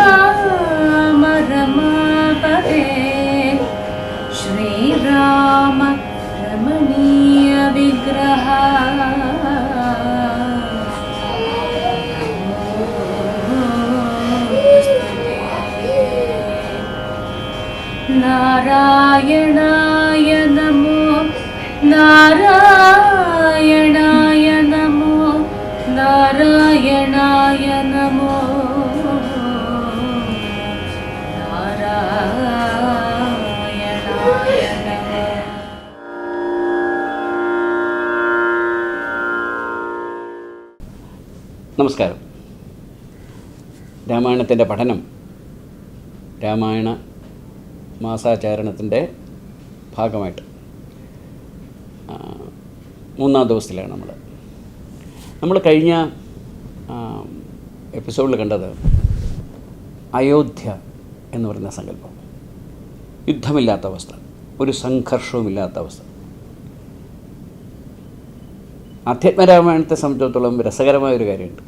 श्रीराम रमापते श्रीराम रमणीय विग्रह नारायणाय नमो नारायणाय രാമായണത്തിന്റെ പഠനം രാമായണ മാസാചാരണത്തിന്റെ ഭാഗമായിട്ട്. മൂന്നാം ദിവസത്തിലാണ് നമ്മൾ നമ്മൾ കഴിഞ്ഞ എപ്പിസോഡിൽ കണ്ടത് അയോധ്യ എന്ന് പറയുന്ന സങ്കല്പം. യുദ്ധമില്ലാത്ത അവസ്ഥ ഒരു സംഘർഷവുമില്ലാത്ത അവസ്ഥ. ആധ്യാത്മരാമായണത്തെ സംബന്ധിച്ചിടത്തോളം രസകരമായ ഒരു കാര്യമുണ്ട്.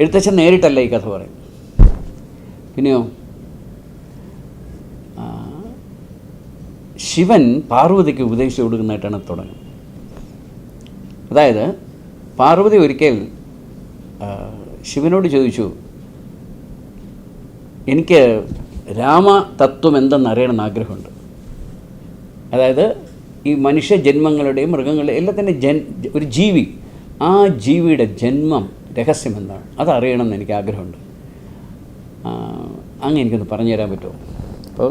എഴുത്തച്ഛൻ നേരിട്ടല്ല ഈ കഥ പറയും. പിന്നെയോ? ശിവൻ പാർവതിക്ക് ഉപദേശിച്ചു കൊടുക്കുന്നതായിട്ടാണ് തുടങ്ങുന്നത്. അതായത് പാർവതി ഒരിക്കൽ ശിവനോട് ചോദിച്ചു എനിക്ക് രാമതത്വം എന്തെന്നറിയണമെന്ന് ആഗ്രഹമുണ്ട്. അതായത് ഈ മനുഷ്യ ജന്മങ്ങളുടെയും മൃഗങ്ങളുടെയും എല്ലാത്തിന്റെ ജൻ ഒരു ജീവി ആ ജീവിയുടെ ജന്മം രഹസ്യം എന്താണ് അതറിയണമെന്ന് എനിക്ക് ആഗ്രഹമുണ്ട് അങ്ങ് എനിക്കൊന്ന് പറഞ്ഞു തരാൻ പറ്റുമോ? അപ്പോൾ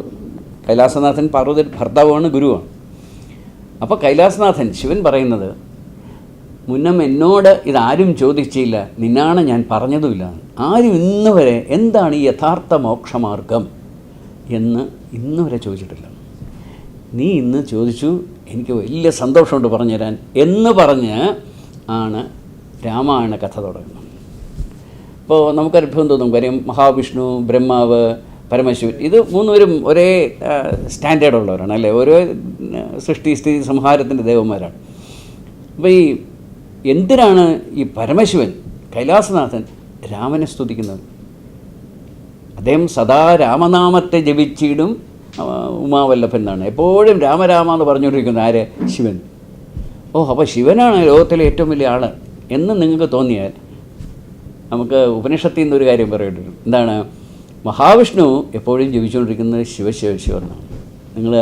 കൈലാസനാഥൻ പാർവതി ഭർത്താവാണ് ഗുരുവാണ്. അപ്പോൾ കൈലാസനാഥൻ ശിവൻ പറയുന്നത് മുന്നം എന്നോട് ഇതാരും ചോദിച്ചില്ല നിന്നാണ് ഞാൻ പറഞ്ഞതുമില്ല. ആരും ഇന്ന് വരെ എന്താണ് ഈ യഥാർത്ഥ മോക്ഷമാർഗം? എന്ന് ഇന്ന് വരെ ചോദിച്ചിട്ടില്ല. നീ ഇന്ന് ചോദിച്ചു എനിക്ക് വലിയ സന്തോഷമുണ്ട് പറഞ്ഞുതരാൻ എന്ന് പറഞ്ഞ് ആണ് രാമായണ കഥ തുടങ്ങുന്നത്. നമുക്ക് അത്ഭുതം തോന്നും കാര്യം മഹാവിഷ്ണു ബ്രഹ്മാവ് പരമശിവൻ. ഇത് മൂന്നുപേരും ഒരേ സ്റ്റാൻഡേർഡ് ഉള്ളവരാണ് അല്ലേ? ഓരോ സൃഷ്ടി സ്ഥിതി സംഹാരത്തിന്റെ ദേവന്മാരാണ്. അപ്പോൾ ഈ എന്തിനാണ് ഈ പരമശിവൻ കൈലാസനാഥൻ രാമനെ സ്തുതിക്കുന്നത്? അദ്ദേഹം സദാ രാമനാമത്തെ ജപിച്ചിടും ഉമാവല്ലഭൻ എന്നാണ്. എപ്പോഴും രാമരാമ എന്ന് പറഞ്ഞുകൊണ്ടിരിക്കുന്നത് ആര്? ശിവൻ. ഓ അപ്പോൾ ശിവനാണ് ലോകത്തിലെ ഏറ്റവും വലിയ ആൾ എന്ന് നിങ്ങൾക്ക് തോന്നിയാൽ നമുക്ക് ഉപനിഷത്തിൽ നിന്നൊരു കാര്യം പറയേണ്ടി എന്താണ്? മഹാവിഷ്ണു എപ്പോഴും ജീവിച്ചുകൊണ്ടിരിക്കുന്നത് ശിവശിവ ശിവ എന്നാണ് നിങ്ങൾ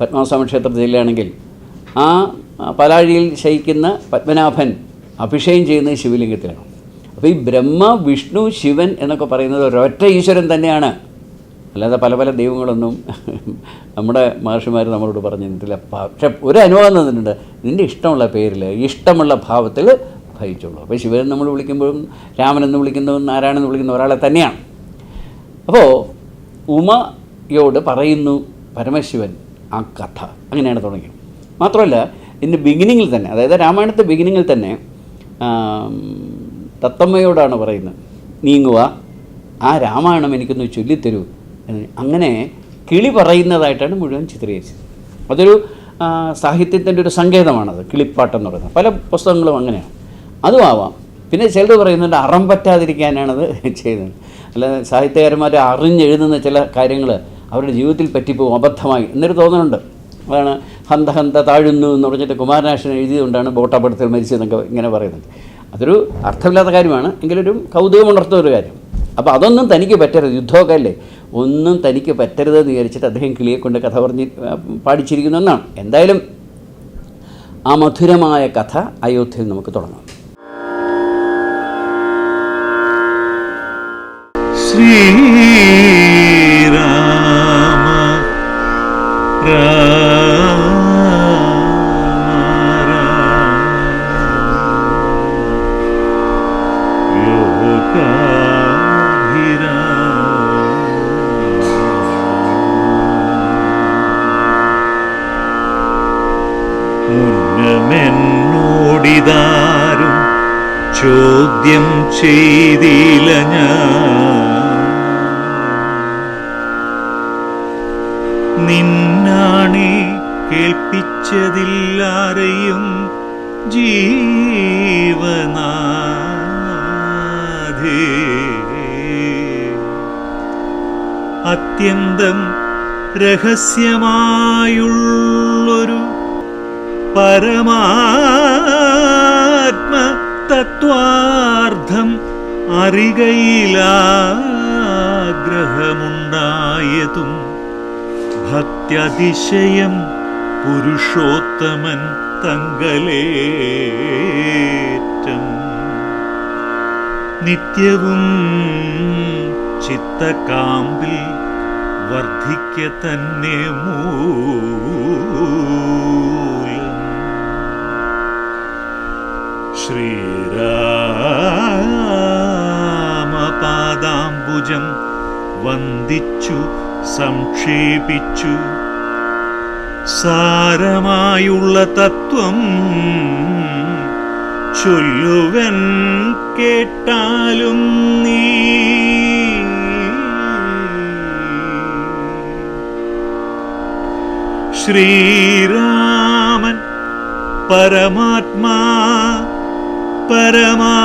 പത്മനാഭസ്വാമി ക്ഷേത്രത്തിൽ ചെല്ലുകയാണെങ്കിൽ ആ പലാഴിയിൽ ശയിക്കുന്ന പത്മനാഭൻ അഭിഷേകം ചെയ്യുന്നത് ശിവലിംഗത്തിലാണ്. അപ്പോൾ ഈ ബ്രഹ്മ വിഷ്ണു ശിവൻ എന്നൊക്കെ പറയുന്നത് ഒരൊറ്റ ഈശ്വരൻ തന്നെയാണ്. അല്ലാതെ പല പല ദൈവങ്ങളൊന്നും നമ്മുടെ മഹർഷിമാർ നമ്മളോട് പറഞ്ഞു തന്നിട്ടില്ല പക്ഷെ ഒരു അനുവാദം തന്നിട്ടുണ്ട്. നിന്റെ ഇഷ്ടമുള്ള പേരിൽ ഇഷ്ടമുള്ള ഭാവത്തിൽ ഭജിച്ചോളൂ അപ്പോൾ ശിവൻ നമ്മൾ വിളിക്കുമ്പോഴും രാമനെന്ന് വിളിക്കുന്നതും നാരായണെന്ന് വിളിക്കുന്ന ഒരാളെ തന്നെയാണ്. അപ്പോൾ ഉമയോട് പറയുന്നു പരമശിവൻ ആ കഥ. അങ്ങനെയാണ് തുടങ്ങിയത്. മാത്രമല്ല ഇതിന്റെ ബിഗിനിങ്ങിൽ തന്നെ അതായത് രാമായണത്തെ ബിഗിനിങ്ങിൽ തന്നെ തത്തമ്മയോടാണ് പറയുന്നത് നീങ്ങുക ആ രാമായണം എനിക്കൊന്ന് ചൊല്ലിത്തരൂ. എന്ന് അങ്ങനെ കിളി പറയുന്നതായിട്ടാണ് മുഴുവൻ ചിത്രീകരിച്ചത്. അതൊരു സാഹിത്യത്തിന്റെ ഒരു സങ്കേതമാണത് കിളിപ്പാട്ടെന്ന് പറയുന്നത്. പല പുസ്തകങ്ങളും അങ്ങനെയാണ്. അതും ആവാം പിന്നെ ചിലത് പറയുന്നുണ്ട് അറം പറ്റാതിരിക്കാനാണത് ചെയ്യുന്നത് അല്ല സാഹിത്യകാരന്മാർ അറിഞ്ഞെഴുതുന്ന ചില കാര്യങ്ങൾ അവരുടെ ജീവിതത്തിൽ പറ്റിപ്പോകും അബദ്ധമായി. എന്നൊരു തോന്നുന്നുണ്ട് അതാണ് ഹന്ത ഹന്ത താഴുന്നു എന്ന് പറഞ്ഞിട്ട് കുമാരനാശൻ എഴുതിയതുകൊണ്ടാണ് ബോട്ടപടത്തിൽ മരിച്ചതെന്നൊക്കെ ഇങ്ങനെ പറയുന്നത്. അതൊരു അർത്ഥമില്ലാത്ത കാര്യമാണ്. എങ്കിലൊരു കൗതുകമുണർത്തുന്ന ഒരു കാര്യം. അപ്പോൾ അതൊന്നും തനിക്ക് പറ്റരുത്. യുദ്ധമൊക്കെ അല്ലേ? ഒന്നും തനിക്ക് പറ്റരുത് എന്ന് വിചാരിച്ചിട്ട് അദ്ദേഹം കിളിയെ കൊണ്ട് കഥ പറഞ്ഞ് പാടിച്ചിരിക്കുന്ന ഒന്നാണ് എന്തായാലും ആ മധുരമായ കഥ അയോധ്യയിൽ നമുക്ക് തുടങ്ങാം. ശ്രീരാമ മുന്നമെന്നോടിതാരും ചോദ്യം ചെയ്തില്ല ഞാൻ. രഹസ്യമായുള്ളൊരു പരമാത്മ തത്വാർത്ഥം അറികയിലാഗ്രഹമുണ്ടായതും ഭക്ത്യതിശയം പുരുഷോത്തമൻ തങ്കലേറ്റം. നിത്യവും ചിത്തകാമ്പിൽ വർദ്ധിക്ക തന്നെ മൂലം. ശ്രീരാമപാദാംബുജം വന്ദിച്ചു സംക്ഷേപിച്ചു. സാരമായുള്ള തത്വം ചൊല്ലുവൻ കേട്ടാലും നീ ശ്രീരാമൻ പരമാത്മാ പരമാനന്ദമൂർത്തി.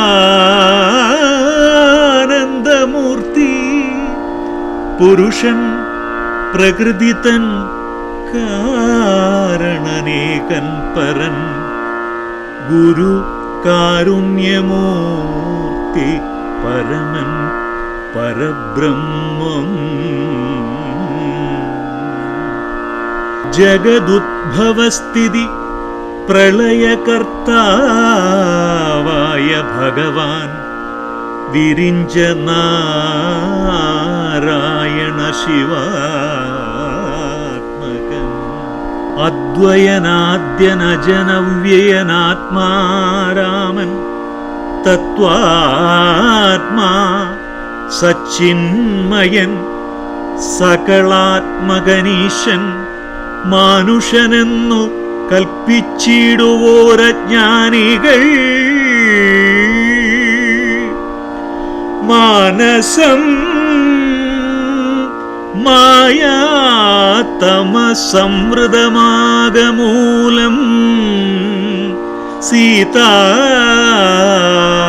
പുരുഷൻ പ്രകൃതി തൻ കാരണനേകൻ പരൻ. ഗുരു കാരുണ്യമൂർത്തി പരമൻ പരബ്രഹ്മം. जगदुद्भवस्थिति प्रलयकर्तावाय भगवान् विरिञ्जनारायणशिवात्मकम् अद्वयनाद्यनजनव्ययनात्मा रामन् तत्त्वात्मा सच्चिन्मयन् सकलात्मगनीशन् മാനുഷനെന്നു കൽപ്പിച്ചിടുവോരജ്ഞാനികൾ മാനസം മായാതമസംവൃതമാകമൂലം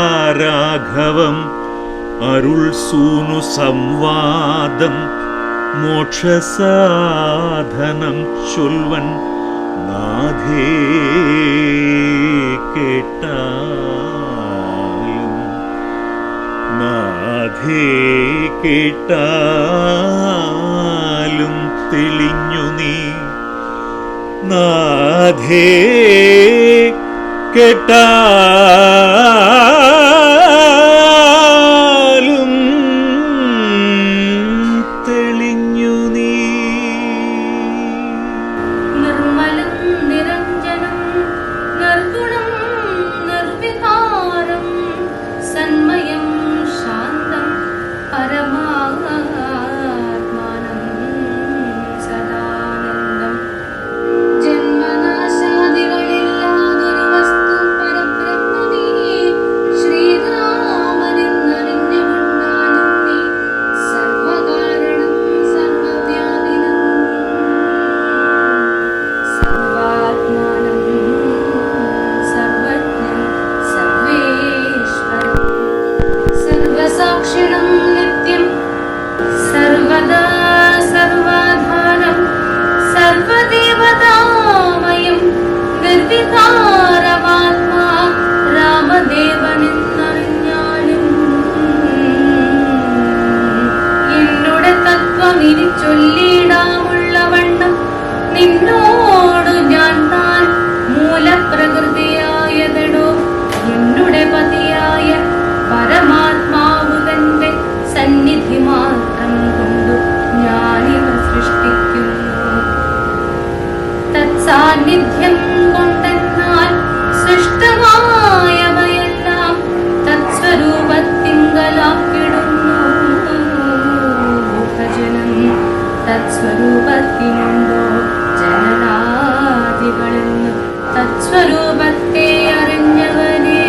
സീതാരാഘവം അരുൾ സൂനു സംവാദം മോക്ഷസാധനം ചൊൽവൻ നാഥേ കേട്ടാലും നാഥേ കേട്ടാലും തെളിഞ്ഞു നീ. നാഥേ കേട്ടാലും ഇനി ചൊല്ലിടാമുള്ള വണ്ണം നിന്നോടു ഞാൻ താൻ മൂലപ്രകൃതിയായതടോ. എന്നുടെ പതിയായ പരമാത്മാവു തന്റെ സന്നിധി മാത്രം കൊണ്ടു ഞാനിവ സൃഷ്ടിക്കുന്നു. തത്സാന്നിധ്യം സ്വരൂപത്തിനുണ്ടോ ജനനാദികളെന്ന് തത്സ്വരൂപത്തെ അറിഞ്ഞവനെ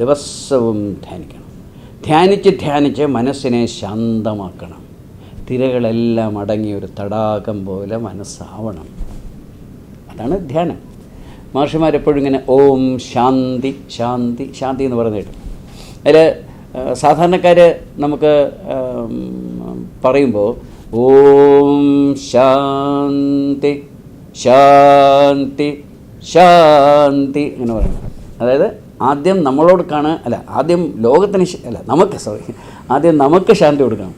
ദിവസവും ധ്യാനിക്കണം. ധ്യാനിച്ച് ധ്യാനിച്ച് മനസ്സിനെ ശാന്തമാക്കണം. തിരകളെല്ലാം അടങ്ങിയ ഒരു തടാകം പോലെ മനസ്സാവണം. അതാണ് ധ്യാനം. മഹർഷിമാരെപ്പോഴും ഇങ്ങനെ ഓം ശാന്തി ശാന്തി ശാന്തി എന്ന് പറഞ്ഞു കേട്ടു. അതിൽ സാധാരണക്കാർ നമുക്ക് പറയുമ്പോൾ ഓം ശാന്തി ശാന്തി ശാന്തി എന്ന് പറയണം അതായത് ആദ്യം നമ്മളോട് കാണുക അല്ല ആദ്യം ലോകത്തിന് അല്ല നമുക്ക് സോറി ആദ്യം നമുക്ക് ശാന്തി കൊടുക്കണം.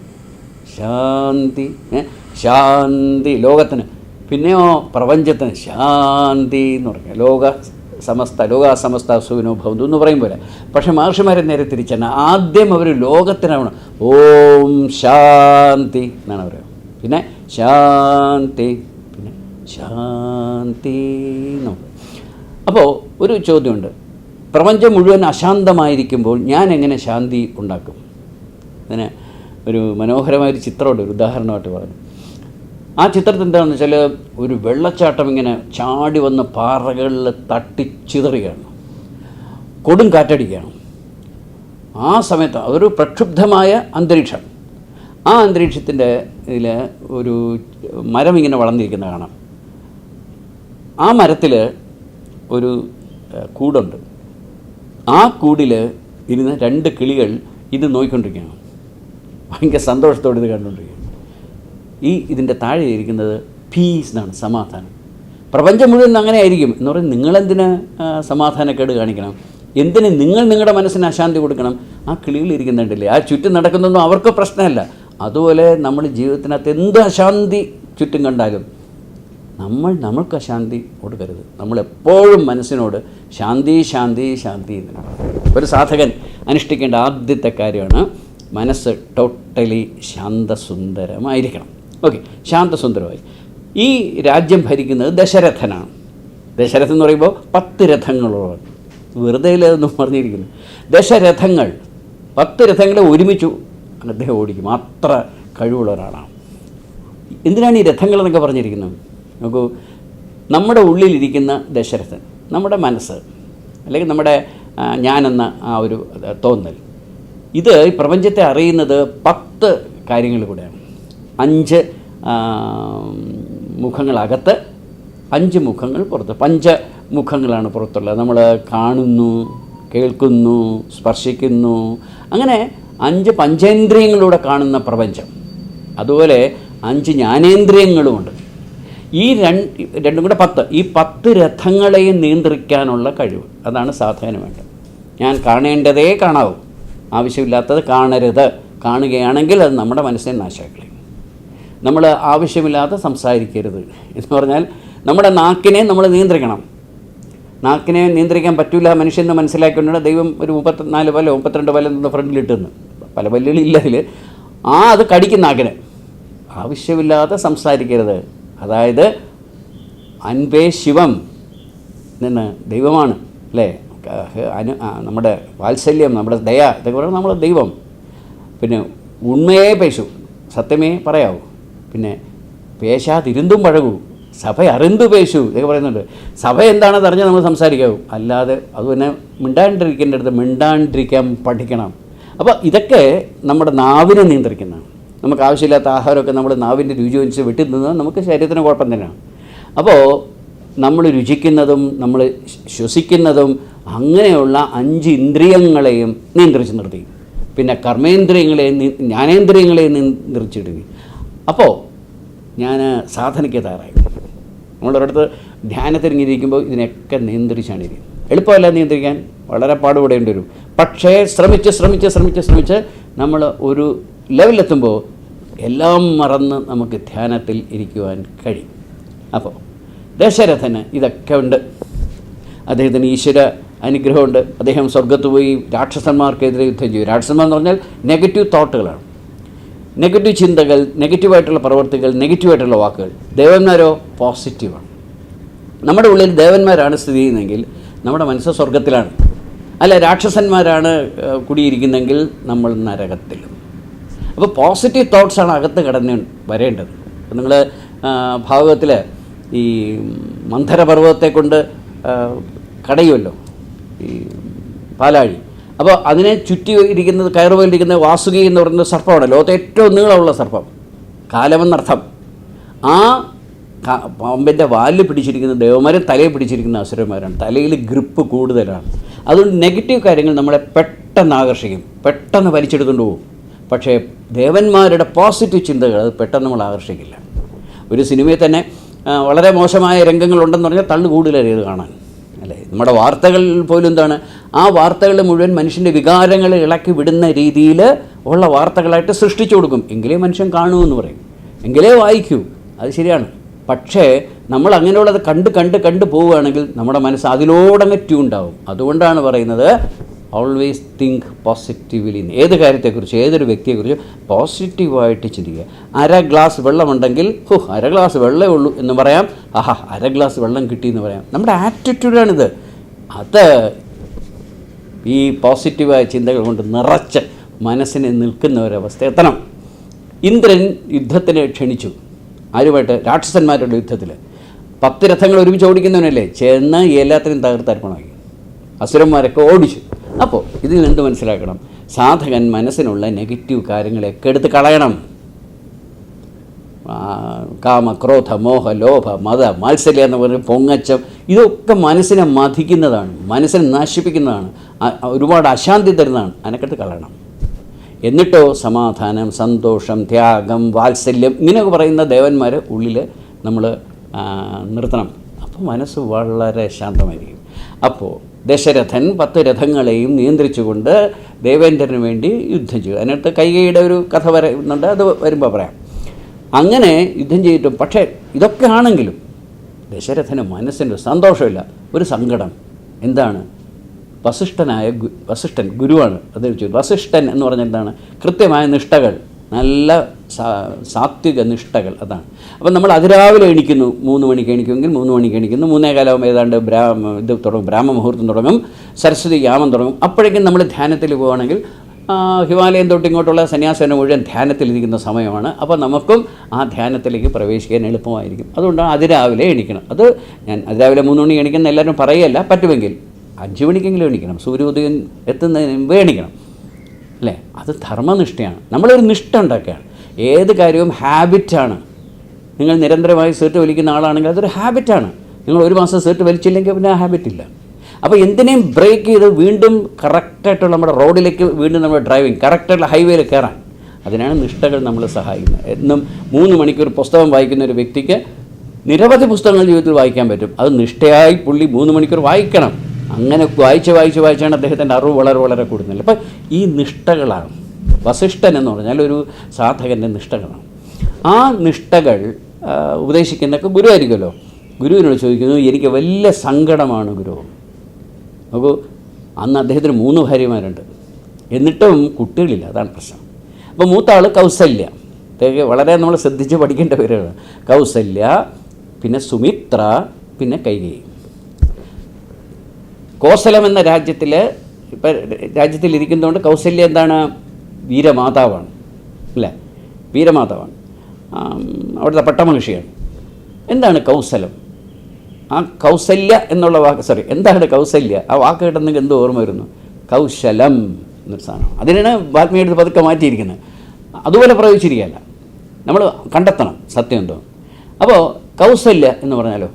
ശാന്തി ശാന്തി ലോകത്തിന്. പിന്നെയോ പ്രപഞ്ചത്തിന് ശാന്തി എന്ന് പറയുക ലോക സമസ്ത ലോക സമസ്ത സുവിനോ ഭവന്തു എന്ന് പറയും പോലെ. പക്ഷേ മഹർഷിമാരെ നേരെ തിരിച്ചാണ് ആദ്യം അവർ ലോകത്തിനാവണം. ഓം ശാന്തി എന്നാണ് പറയുക പിന്നെ ശാന്തി പിന്നെ ശാന്തി എന്ന്. അപ്പോൾ ഒരു ചോദ്യമുണ്ട്. പ്രപഞ്ചം മുഴുവൻ അശാന്തമായിരിക്കുമ്പോൾ ഞാൻ എങ്ങനെ ശാന്തി ഉണ്ടാക്കും? അതിന് ഒരു മനോഹരമായൊരു ചിത്രമുണ്ട് ഒരു ഉദാഹരണമായിട്ട് പറഞ്ഞു. ആ ചിത്രത്തിൽ എന്താണെന്ന് വെച്ചാൽ ഒരു വെള്ളച്ചാട്ടം ഇങ്ങനെ ചാടി വന്ന് പാറകളിൽ തട്ടിച്ചിതറിയാണ് കൊടും കാറ്റടിക്കുകയാണ്. ആ സമയത്ത് ഒരു പ്രക്ഷുബ്ധമായ അന്തരീക്ഷം. ആ അന്തരീക്ഷത്തിന്റെ ഇതിൽ ഒരു മരം ഇങ്ങനെ വളർന്നിരിക്കുന്ന കാണാം. ആ മരത്തിൽ ഒരു കൂടുണ്ട്. ആ കൂടിൽ ഇരുന്ന് രണ്ട് കിളികൾ ഇത് നോക്കിക്കൊണ്ടിരിക്കുകയാണ് ഭയങ്കര സന്തോഷത്തോടെ ഇത് കണ്ടുകൊണ്ടിരിക്കുകയാണ്. ഈ ഇതിന്റെ താഴെ ഇരിക്കുന്നത് പീസ് എന്നാണ് സമാധാനം. പ്രപഞ്ചം മുഴുവൻ അങ്ങനെ ആയിരിക്കും എന്ന് പറയുന്നത് നിങ്ങളെന്തിന് സമാധാനക്കേട് കാണിക്കണം? എന്തിന് നിങ്ങൾ നിങ്ങളുടെ മനസ്സിന് അശാന്തി കൊടുക്കണം? ആ കിളികൾ ഇരിക്കുന്നുണ്ടല്ലേ? ആ ചുറ്റും നടക്കുന്നൊന്നും അവർക്ക് പ്രശ്നമല്ല. അതുപോലെ നമ്മൾ ജീവിതത്തിനകത്ത് എന്ത് അശാന്തി ചുറ്റും കണ്ടാലും നമ്മൾ നമ്മൾക്ക് അശാന്തി കൊടുക്കരുത്. നമ്മളെപ്പോഴും മനസ്സിനോട് ശാന്തി ശാന്തി ശാന്തി എന്ന്. ഒരു സാധകൻ അനുഷ്ഠിക്കേണ്ട ആദ്യത്തെ കാര്യമാണ് മനസ്സ് ടോട്ടലി ശാന്തസുന്ദരമായിരിക്കണം. ഓക്കെ ശാന്തസുന്ദരമായി. ഈ രാജ്യം ഭരിക്കുന്നത് ദശരഥനാണ്. ദശരഥൻ എന്ന് പറയുമ്പോൾ പത്ത് രഥങ്ങളോളം. വെറുതെ ഇല്ലെന്നും പറഞ്ഞിരിക്കുന്നു. ദശരഥങ്ങൾ പത്ത് രഥങ്ങളെ ഒരുമിച്ചു അദ്ദേഹം ഓടിക്കും. അത്ര കഴിവുള്ള ഒരാളാണ്. എന്തിനാണ് ഈ രഥങ്ങൾ എന്നൊക്കെ പറഞ്ഞിരിക്കുന്നത്? നോക്കൂ നമ്മുടെ ഉള്ളിലിരിക്കുന്ന ദശരഥൻ നമ്മുടെ മനസ്സ് അല്ലെങ്കിൽ നമ്മുടെ ഞാനെന്ന ആ ഒരു തോന്നൽ ഇത് ഈ പ്രപഞ്ചത്തെ അറിയുന്നത് പത്ത് കാര്യങ്ങൾ കൂടെയാണ്. അഞ്ച് മുഖങ്ങളകത്ത് അഞ്ച് മുഖങ്ങൾ പുറത്ത് പഞ്ചമുഖങ്ങളാണ് പുറത്തുള്ളത്. നമ്മൾ കാണുന്നു കേൾക്കുന്നു സ്പർശിക്കുന്നു. അങ്ങനെ അഞ്ച് പഞ്ചേന്ദ്രിയങ്ങളിലൂടെ കാണുന്ന പ്രപഞ്ചം അതുപോലെ അഞ്ച് ജ്ഞാനേന്ദ്രിയങ്ങളുമുണ്ട്. ഈ രണ്ട് രണ്ടും കൂടെ പത്ത്. ഈ പത്ത് രഥങ്ങളെയും നിയന്ത്രിക്കാനുള്ള കഴിവ്. അതാണ് സാധകന് വേണ്ടത്. ഞാൻ കാണേണ്ടതേ കാണാവൂ. ആവശ്യമില്ലാത്തത് കാണരുത്. കാണുകയാണെങ്കിൽ അത് നമ്മുടെ മനസ്സിനെ നാശാക്കി നമ്മൾ ആവശ്യമില്ലാതെ സംസാരിക്കരുത് എന്ന് പറഞ്ഞാൽ നമ്മുടെ നാക്കിനെ നമ്മൾ നിയന്ത്രിക്കണം. നാക്കിനെ നിയന്ത്രിക്കാൻ പറ്റില്ല മനുഷ്യന് മനസ്സിലാക്കിക്കൊണ്ടാണ് ദൈവം ഒരു മുപ്പത്തിനാല് പല മുപ്പത്തിരണ്ട് പല ഫ്രണ്ടിലിട്ടുന്നു പല പല്ലുകളില്ല അതിൽ ആ അത് കടിക്കും നാക്കിന്. ആവശ്യമില്ലാതെ സംസാരിക്കരുത്. അതായത് അൻപേ ശിവം നിന്ന് ദൈവമാണ് അല്ലേ? അനു നമ്മുടെ വാത്സല്യം നമ്മുടെ ദയ ഇതൊക്കെ പറയുന്നത് നമ്മൾ ദൈവം. പിന്നെ ഉണ്മയെ പേശു സത്യമേ പറയാവൂ. പിന്നെ പേശാതിരുന്തും പഴകൂ സഭ അറിന്തു പേശു ഇതൊക്കെ പറയുന്നുണ്ട്. സഭ എന്താണെന്ന് അറിഞ്ഞാൽ നമ്മൾ സംസാരിക്കാവൂ. അല്ലാതെ അത് പിന്നെ മിണ്ടാണ്ടിരിക്കേണ്ട അടുത്ത് മിണ്ടാണ്ടിരിക്കാൻ പഠിക്കണം. അപ്പോൾ ഇതൊക്കെ നമ്മുടെ നാവിനെ നിയന്ത്രിക്കുന്നതാണ്. നമുക്ക് ആവശ്യമില്ലാത്ത ആഹാരമൊക്കെ നമ്മൾ നാവിന്റെ രുചി വെച്ച് വെട്ടി നിന്നാൽ നമുക്ക് ശരീരത്തിന് കുഴപ്പം തന്നെയാണ്. അപ്പോൾ നമ്മൾ രുചിക്കുന്നതും നമ്മൾ ശ്വസിക്കുന്നതും അങ്ങനെയുള്ള അഞ്ച് ഇന്ദ്രിയങ്ങളെയും നിയന്ത്രിച്ച് നിർത്തി. പിന്നെ കർമ്മേന്ദ്രിയങ്ങളെയും ജ്ഞാനേന്ദ്രിയങ്ങളെയും നിയന്ത്രിച്ചിടുകയും അപ്പോൾ ഞാൻ സാധനയ്ക്ക് തയ്യാറായി. നമ്മളൊരിടത്ത് ധ്യാനത്തിരിഞ്ഞിരിക്കുമ്പോൾ ഇതിനൊക്കെ നിയന്ത്രിച്ചാണ് ഇരിക്കുന്നത്. എളുപ്പമല്ല നിയന്ത്രിക്കാൻ. വളരെ പാടുപെടേണ്ടി വരും. പക്ഷേ ശ്രമിച്ച് ശ്രമിച്ച് ശ്രമിച്ച് ശ്രമിച്ച് നമ്മൾ ഒരു ലെവലെത്തുമ്പോൾ എല്ലാം മറന്ന് നമുക്ക് ധ്യാനത്തിൽ ഇരിക്കുവാൻ കഴിയും. അപ്പോൾ ദശരഥന് ഇതൊക്കെ ഉണ്ട്. അദ്ദേഹത്തിന് ഈശ്വര അനുഗ്രഹമുണ്ട്. അദ്ദേഹം സ്വർഗത്ത് പോയി രാക്ഷസന്മാർക്കെതിരെ യുദ്ധം ചെയ്യും. രാക്ഷസന്മാർ എന്ന് പറഞ്ഞാൽ നെഗറ്റീവ് തോട്ടുകളാണ് നെഗറ്റീവ് ചിന്തകൾ നെഗറ്റീവായിട്ടുള്ള പ്രവർത്തികൾ നെഗറ്റീവായിട്ടുള്ള വാക്കുകൾ. ദേവന്മാരോ പോസിറ്റീവാണ് നമ്മുടെ ഉള്ളിൽ ദേവന്മാരാണ് സ്ഥിതി ചെയ്യുന്നതെങ്കിൽ നമ്മുടെ മനസ്സ് സ്വർഗത്തിലാണ് അല്ല രാക്ഷസന്മാരാണ് കുടിയിരിക്കുന്നെങ്കിൽ നമ്മൾ നരകത്തിലും. അപ്പോൾ പോസിറ്റീവ് തോട്ട്സാണ് അകത്ത് കടന്ന് വരേണ്ടത്. അപ്പം നിങ്ങൾ ഭാഗവത്തിൽ ഈ മന്ധരപർവതത്തെ കൊണ്ട് കടയുമല്ലോ ഈ പാലാഴി. അപ്പോൾ അതിനെ ചുറ്റി ഇരിക്കുന്നത് കയറുപോയിരിക്കുന്നത് വാസുകി എന്ന് പറയുന്ന സർപ്പമാണ്. ലോകത്തെ ഏറ്റവും നീളമുള്ള സർപ്പം. കാലമെന്നർത്ഥം. ആ പാമ്പിന്റെ വാലിൽ പിടിച്ചിരിക്കുന്ന ദേവന്മാരും തലയിൽ പിടിച്ചിരിക്കുന്ന അസുരന്മാരാണ്. തലയിൽ ഗ്രിപ്പ് കൂടുതലാണ്. അതുകൊണ്ട് നെഗറ്റീവ് കാര്യങ്ങൾ നമ്മളെ പെട്ടെന്ന് ആകർഷിക്കും. പെട്ടെന്ന് വലിച്ചെടുത്തുകൊണ്ട് പോകും. പക്ഷേ ദേവന്മാരുടെ പോസിറ്റീവ് ചിന്തകൾ അത് പെട്ടെന്ന് നമ്മൾ ആകർഷിക്കില്ല. ഒരു സിനിമയിൽ തന്നെ വളരെ മോശമായ രംഗങ്ങളുണ്ടെന്ന് പറഞ്ഞാൽ തള്ളു കൂടുതലറിയത് കാണാൻ. അല്ലേ? നമ്മുടെ വാർത്തകൾ പോലും എന്താണ്? ആ വാർത്തകൾ മുഴുവൻ മനുഷ്യന്റെ വികാരങ്ങൾ ഇളക്കി വിടുന്ന രീതിയിൽ ഉള്ള വാർത്തകളായിട്ട് സൃഷ്ടിച്ചു കൊടുക്കും. എങ്കിലേ മനുഷ്യൻ കാണൂ എന്ന് പറയും. എങ്കിലേ വായിക്കൂ. അത് ശരിയാണ്. പക്ഷേ നമ്മൾ അങ്ങനെയുള്ളത് കണ്ട് കണ്ട് കണ്ട് പോവുകയാണെങ്കിൽ നമ്മുടെ മനസ്സ് അതിലോടങ്ങ് ട്യൂണ്ടാവും അതുകൊണ്ടാണ് പറയുന്നത് ഓൾവേസ് തിങ്ക് പോസിറ്റീവ്ലി ഏത് കാര്യത്തെക്കുറിച്ച് ഏതൊരു വ്യക്തിയെക്കുറിച്ച് പോസിറ്റീവായിട്ട് ചിന്തിക്കുക. അര ഗ്ലാസ് വെള്ളമുണ്ടെങ്കിൽ ഹോ അര ഗ്ലാസ് വെള്ളമേ ഉള്ളൂ എന്ന് പറയാം. ആഹാ അര ഗ്ലാസ് വെള്ളം കിട്ടി എന്ന് പറയാം. നമ്മുടെ ആറ്റിറ്റ്യൂഡാണിത് അത് ഈ പോസിറ്റീവായ ചിന്തകൾ കൊണ്ട് നിറച്ച് മനസ്സിനെ നിൽക്കുന്ന ഒരവസ്ഥ. എത്തണം. ഇന്ദ്രൻ യുദ്ധത്തിന് ക്ഷണിച്ചു. ആരുമായിട്ട്? രാക്ഷസന്മാരുടെ യുദ്ധത്തിൽ പത്ത് രഥങ്ങൾ ഒരുമിച്ച് ഓടിക്കുന്നവനല്ലേ? ചെന്ന് എല്ലാത്തിനും തകർത്തർപ്പണമാക്കി അസുരന്മാരൊക്കെ ഓടിച്ചു. അപ്പോൾ ഇതിൽ നിന്ന് മനസ്സിലാക്കണം? സാധകൻ മനസ്സിനുള്ള നെഗറ്റീവ് കാര്യങ്ങളെയൊക്കെ എടുത്ത് കളയണം. കാമ ക്രോധ മോഹ ലോഭ മത മാത്സല്യം എന്ന് പറഞ്ഞ പൊങ്ങച്ചം ഇതൊക്കെ മനസ്സിനെ മതിക്കുന്നതാണ് മനസ്സിനെ നശിപ്പിക്കുന്നതാണ് ഒരുപാട് അശാന്തി തരുന്നതാണ്. അതിനൊക്കെ കളയണം. എന്നിട്ടോ സമാധാനം സന്തോഷം ത്യാഗം വാത്സല്യം ഇങ്ങനെയൊക്കെ പറയുന്ന ദേവന്മാർ ഉള്ളിൽ നമ്മൾ നിർത്തണം. അപ്പോൾ മനസ്സ് വളരെ ശാന്തമായിരിക്കും. അപ്പോൾ ദശരഥൻ പത്ത് രഥങ്ങളെയും നിയന്ത്രിച്ചുകൊണ്ട് ദേവേന്ദ്രന് വേണ്ടി യുദ്ധം ചെയ്തു. അതിനകത്ത് കൈകയുടെ ഒരു കഥ പറയുന്നുണ്ട് അത് വരുമ്പോൾ പറയാം. അങ്ങനെ യുദ്ധം ചെയ്തിട്ടും പക്ഷേ ഇതൊക്കെ ആണെങ്കിലും ദശരഥന് മനസ്സിന് സന്തോഷമില്ല ഒരു സങ്കടം. എന്താണ്? വസിഷ്ഠനായ വസിഷ്ഠൻ ഗുരുവാണ്. വെച്ചു വസിഷ്ഠൻ എന്ന് പറഞ്ഞാൽ എന്താണ്? കൃത്യമായ നിഷ്ഠകൾ. നല്ല സാത്വിക നിഷ്ഠകൾ അതാണ്. അപ്പം നമ്മൾ അതിരാവിലെ എണിക്കുന്നു മൂന്ന് മണിക്ക് എണിക്കുമെങ്കിൽ മൂന്ന് മണിക്ക് എണിക്കുന്നു മൂന്നേ കാലം ഏതാണ്ട് ബ്രാഹ്മ ഇത് തുടങ്ങും ബ്രാഹ്മമുഹൂർത്തം തുടങ്ങും സരസ്വതി യാമം തുടങ്ങും അപ്പോഴേക്കും നമ്മൾ ധ്യാനത്തിൽ പോവുകയാണെങ്കിൽ ഹിമാലയം തൊട്ട് ഇങ്ങോട്ടുള്ള സന്യാസനം മുഴുവൻ ധ്യാനത്തിലിരിക്കുന്ന സമയമാണ്. അപ്പോൾ നമുക്കും ആ ധ്യാനത്തിലേക്ക് പ്രവേശിക്കാൻ എളുപ്പമായിരിക്കും. അതുകൊണ്ടാണ് അതിരാവിലെ എണിക്കണം. അത് ഞാൻ അതിരാവിലെ മൂന്ന് മണി എണിക്കുന്ന എല്ലാവരും പറയല്ല പറ്റുമെങ്കിൽ അഞ്ച് മണിക്കെങ്കിലും എണിക്കണം. സൂര്യോദയം എത്തുന്നതിന് മുമ്പേ എണിക്കണം. അല്ലേ? അത് ധർമ്മനിഷ്ഠയാണ്. നമ്മളൊരു നിഷ്ഠ ഉണ്ടാക്കുകയാണ് ഏത് കാര്യവും ഹാബിറ്റാണ് നിങ്ങൾ നിരന്തരമായി സീറ്റ് വലിക്കുന്ന ആളാണെങ്കിൽ അതൊരു ഹാബിറ്റാണ് നിങ്ങൾ ഒരു മാസം സീറ്റ് വലിച്ചില്ലെങ്കിൽ പിന്നെ ആ ഹാബിറ്റില്ല അപ്പോൾ എന്തിനേയും ബ്രേക്ക് ചെയ്ത് വീണ്ടും കറക്റ്റായിട്ടുള്ള നമ്മുടെ റോഡിലേക്ക് വീണ്ടും നമ്മുടെ ഡ്രൈവിങ് കറക്റ്റായിട്ടുള്ള ഹൈവേയിൽ കയറാൻ. അതിനാണ് നിഷ്ഠകൾ നമ്മൾ സഹായിക്കുന്നത്. എന്നും മൂന്ന് മണിക്കൂർ പുസ്തകം വായിക്കുന്ന ഒരു വ്യക്തിക്ക് നിരവധി പുസ്തകങ്ങൾ ജീവിതത്തിൽ വായിക്കാൻ പറ്റും. അത് നിഷ്ഠയായി പുള്ളി മൂന്ന് മണിക്കൂർ വായിക്കണം. അങ്ങനെ വായിച്ച് വായിച്ച് വായിച്ചാണ് അദ്ദേഹത്തിന്റെ അറിവ് വളരെ വളരെ കൂടുന്നത് അപ്പം ഈ നിഷ്ഠകളാണ്. വസിഷ്ഠൻ എന്ന് പറഞ്ഞാൽ ഒരു സാധകന്റെ നിഷ്ഠകളാണ്. ആ നിഷ്ഠകൾ ഉപദേശിക്കുന്നൊക്കെ ഉപദേശിക്കുന്നതൊക്കെ ഗുരു ആയിരിക്കുമല്ലോ. ഗുരുവിനോട് ചോദിക്കുന്നു എനിക്ക് വലിയ സങ്കടമാണ് ഗുരു. നോക്കൂ അന്ന് അദ്ദേഹത്തിന് മൂന്ന് ഭാര്യമാരുണ്ട്. എന്നിട്ടും കുട്ടികളില്ല. അതാണ് പ്രശ്നം. അപ്പോൾ മൂത്ത ആൾ കൗസല്യ വളരെ നമ്മൾ ശ്രദ്ധിച്ച് പഠിക്കേണ്ട പേരുകളാണ്. കൗസല്യ പിന്നെ സുമിത്ര പിന്നെ കൈകേയി. കോസലം എന്ന രാജ്യത്തിൽ ഇപ്പം രാജ്യത്തിലിരിക്കുന്നതുകൊണ്ട് കൗസല്യ എന്താണ്? വീരമാതാവാണ്. അല്ലേ? വീരമാതാവാണ്. അവിടുത്തെ പട്ടമഹിഷിയാണ് എന്താണ് കൗസലം? ആ കൗസല്യ എന്നുള്ള വാക്ക് സോറി എന്താണ് കൗസല്യ? ആ വാക്ക് കിട്ടുന്നെങ്കിൽ എന്തോ ഓർമ്മ വരുന്നു. കൗശലം എന്നൊരു സാധനം അതിനാണ് വാത്മീയുടെ പതുക്കെ മാറ്റിയിരിക്കുന്നത്. അതുപോലെ പ്രയോഗിച്ചിരിക്കുകയല്ല. നമ്മൾ കണ്ടെത്തണം. സത്യം എന്തോ. അപ്പോൾ കൗസല്യ എന്ന് പറഞ്ഞാലോ?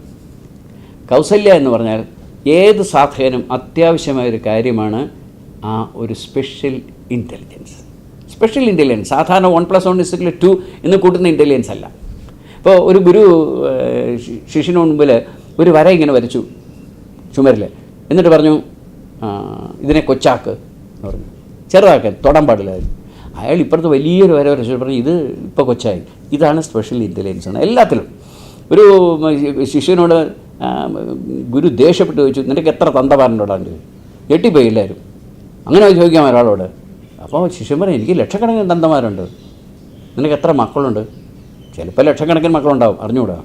കൗസല്യ എന്ന് പറഞ്ഞാൽ ഏത് സാധകനും അത്യാവശ്യമായ ഒരു കാര്യമാണ് ആ ഒരു സ്പെഷ്യൽ ഇന്റലിജൻസ് സ്പെഷ്യൽ ഇന്റലിജൻസ് സാധാരണ one plus one is equal to എന്ന് കൂട്ടുന്ന ഇന്റലിജൻസ് അല്ല. ഇപ്പോൾ ഒരു ഗുരു ശിഷ്യന് മുമ്പിൽ ഒരു വര ഇങ്ങനെ വരച്ചു ചുമരിൽ എന്നിട്ട് പറഞ്ഞു ഇതിനെ കൊച്ചാക്ക് എന്ന് പറഞ്ഞു. ചെറുതാക്കാൻ തൊടാൻ പാടില്ല. അയാൾ ഇപ്പുറത്ത് വലിയൊരു വര വരച്ചു. പറഞ്ഞു ഇത് ഇപ്പോൾ കൊച്ചായി. ഇതാണ് സ്പെഷ്യൽ ഇന്റലിജൻസ് ആണ് എല്ലാത്തിലും. ഒരു ശിഷ്യനോട് ഗുരു ദേഷ്യപ്പെട്ട് ചോദിച്ചു നിനക്ക് എത്ര ചോദിച്ചു ഞെട്ടിപ്പോയി എല്ലാവരും അങ്ങനെ ചോദിക്കാം ഒരാളോട്? അപ്പോൾ ശിഷ്യൻ പറയും എനിക്ക് ലക്ഷക്കണക്കിന് തന്തമാരുണ്ട്. നിനക്ക് എത്ര മക്കളുണ്ട്? ചിലപ്പോൾ ലക്ഷക്കണക്കിന് മക്കളുണ്ടാവും അറിഞ്ഞുകൂടാ.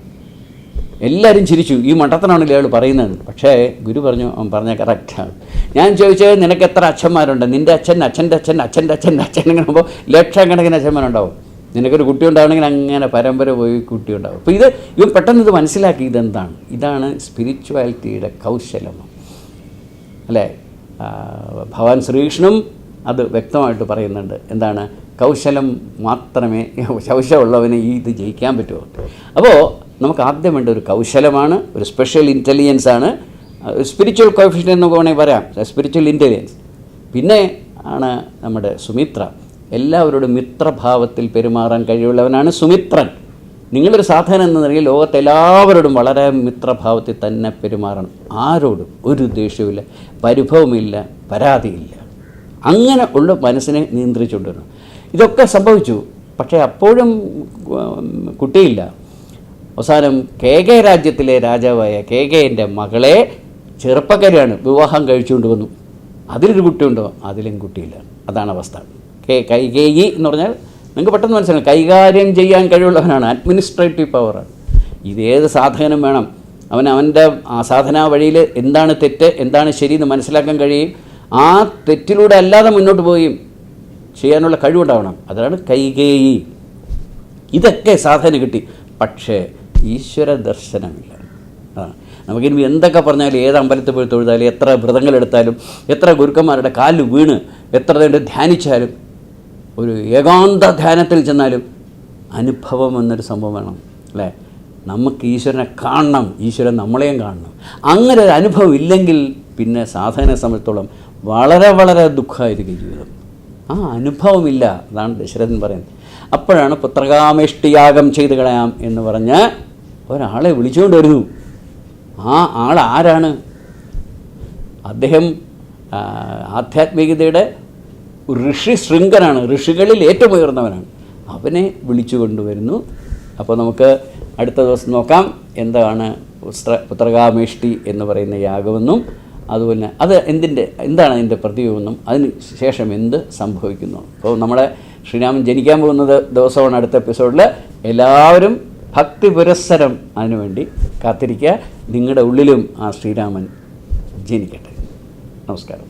എല്ലാവരും ചിരിച്ചു ഈ മണ്ടത്തനാണല്ലോ ഇയാൾ പറയുന്നത്? പക്ഷേ ഗുരു പറഞ്ഞു അവൻ പറഞ്ഞ കറക്റ്റാണ് ഞാൻ ചോദിച്ചത് നിനക്ക് എത്ര അച്ഛന്മാരുണ്ട്? നിന്റെ അച്ഛൻ അച്ഛന്റെ അച്ഛൻ അച്ഛന്റെ അച്ഛന്റെ അച്ഛൻ ഇങ്ങനെ ലക്ഷക്കണക്കിന് അച്ഛന്മാരുണ്ടാവും. നിനക്കൊരു കുട്ടി ഉണ്ടാവണമെങ്കിൽ അങ്ങനെ പരമ്പര പോയി കുട്ടി ഉണ്ടാവും അപ്പോൾ ഇത് ഇവൻ പെട്ടെന്ന് ഇത് മനസ്സിലാക്കി ഇതെന്താണ്? ഇതാണ് സ്പിരിച്വാലിറ്റിയുടെ കൗശലം. അല്ലേ? ഭഗവാൻ ശ്രീകൃഷ്ണനും അത് വ്യക്തമായിട്ട് പറയുന്നുണ്ട്. എന്താണ്? കൗശലം മാത്രമേ ശൗശമുള്ളവന് ഈ ഇത് ജയിക്കാൻ പറ്റുമോ അപ്പോൾ നമുക്ക് ആദ്യം വേണ്ട ഒരു കൗശലമാണ് ഒരു സ്പെഷ്യൽ ഇന്റലിജൻസ് ആണ്. സ്പിരിച്വൽ കോഫിഷ്യൻ എന്ന് വേണമെങ്കിൽ പറയാം. സ്പിരിച്വൽ ഇന്റലിജൻസ് പിന്നെ ആണ് നമ്മുടെ സുമിത്ര. എല്ലാവരോടും മിത്രഭാവത്തിൽ പെരുമാറാൻ കഴിവുള്ളവനാണ് സുമിത്രൻ. നിങ്ങളൊരു സാധനം എന്ന നിലയിൽ ലോകത്തെ എല്ലാവരോടും വളരെ മിത്രഭാവത്തിൽ തന്നെ പെരുമാറണം. ആരോടും ഒരു ദേഷ്യവുമില്ല പരിഭവമില്ല പരാതിയില്ല. അങ്ങനെ ഉള്ള മനസ്സിനെ നിയന്ത്രിച്ചുകൊണ്ടിരുന്നു. ഇതൊക്കെ സംഭവിച്ചു. പക്ഷേ അപ്പോഴും കുട്ടിയില്ല. അവസാനം കെ കെ രാജ്യത്തിലെ രാജാവായ കെ കെന്റെ മകളെ ചെറുപ്പക്കാരിയാണ് വിവാഹം കഴിച്ചുകൊണ്ട് വന്നു. അതിലൊരു കുട്ടിയുണ്ടോ? അതിലും കുട്ടിയില്ല. അതാണ് അവസ്ഥ. കെ കൈകേയി എന്ന് പറഞ്ഞാൽ നിങ്ങൾക്ക് പെട്ടെന്ന് മനസ്സിലാവും കൈകാര്യം ചെയ്യാൻ കഴിവുള്ളവനാണ് അഡ്മിനിസ്ട്രേറ്റീവ് പവറാണ് ഇതേത് സാധനം വേണം. അവൻ അവന്റെ ആ സാധനാ വഴിയിൽ എന്താണ് തെറ്റ് എന്താണ് ശരി എന്ന് മനസ്സിലാക്കാൻ കഴിയും. ആ തെറ്റിലൂടെ അല്ലാതെ മുന്നോട്ട് പോവുകയും ചെയ്യാനുള്ള കഴിവുണ്ടാവണം. അതാണ് കൈകേയി. ഇതൊക്കെ സാധന കിട്ടി. പക്ഷേ ഈശ്വര ദർശനമില്ല. നമുക്കിനി എന്തൊക്കെ പറഞ്ഞാലും ഏത് അമ്പലത്തിൽ പോയി തൊഴുതാലും എത്ര വ്രതങ്ങളെടുത്താലും എത്ര ഗുരുക്കന്മാരുടെ കാൽ വീണ് എത്ര ധ്യാനിച്ചാലും ഒരു ഏകാന്ത ധ്യാനത്തിൽ ചെന്നാലും അനുഭവം എന്നൊരു സംഭവം വേണം അല്ലേ? നമുക്ക് ഈശ്വരനെ കാണണം ഈശ്വരൻ നമ്മളെയും കാണണം. അങ്ങനെ ഒരു അനുഭവം ഇല്ലെങ്കിൽ പിന്നെ സാധനെ സംബന്ധിച്ചോളം വളരെ വളരെ ദുഃഖമായിരിക്കും ജീവിതം. ആ അനുഭവമില്ല അതാണ് ദശരഥൻ പറയുന്നത്. അപ്പോഴാണ് പുത്രകാമേഷ്ടിയാഗം ചെയ്ത് കളയാം എന്ന് പറഞ്ഞ് ഒരാളെ വിളിച്ചുകൊണ്ട് വരുന്നു. ആ ആൾ ആരാണ്? അദ്ദേഹം ആധ്യാത്മികതയുടെ ഋഷി ശൃംഖനാണ് ഋഷികളിൽ ഏറ്റവും ഉയർന്നവനാണ്. അവനെ വിളിച്ചു കൊണ്ടുവരുന്നു. അപ്പോൾ നമുക്ക് അടുത്ത ദിവസം നോക്കാം. എന്താണ് പുസ്ത്ര പുത്രകാമേഷ്ടി എന്ന് പറയുന്ന യാഗമെന്നും അതുപോലെ അത് എന്തിന്റെ എന്താണ് അതിന്റെ പ്രതിയോഗമെന്നും അതിന് ശേഷം എന്ത് സംഭവിക്കുന്നു. അപ്പോൾ നമ്മുടെ ശ്രീരാമൻ ജനിക്കാൻ പോകുന്നത് ദിവസമാണ് അടുത്ത എപ്പിസോഡിൽ എല്ലാവരും ഭക്തി പുരസ്സരം അതിനുവേണ്ടി കാത്തിരിക്കുക. നിങ്ങളുടെ ഉള്ളിലും ആ ശ്രീരാമൻ ജനിക്കട്ടെ. നമസ്കാരം.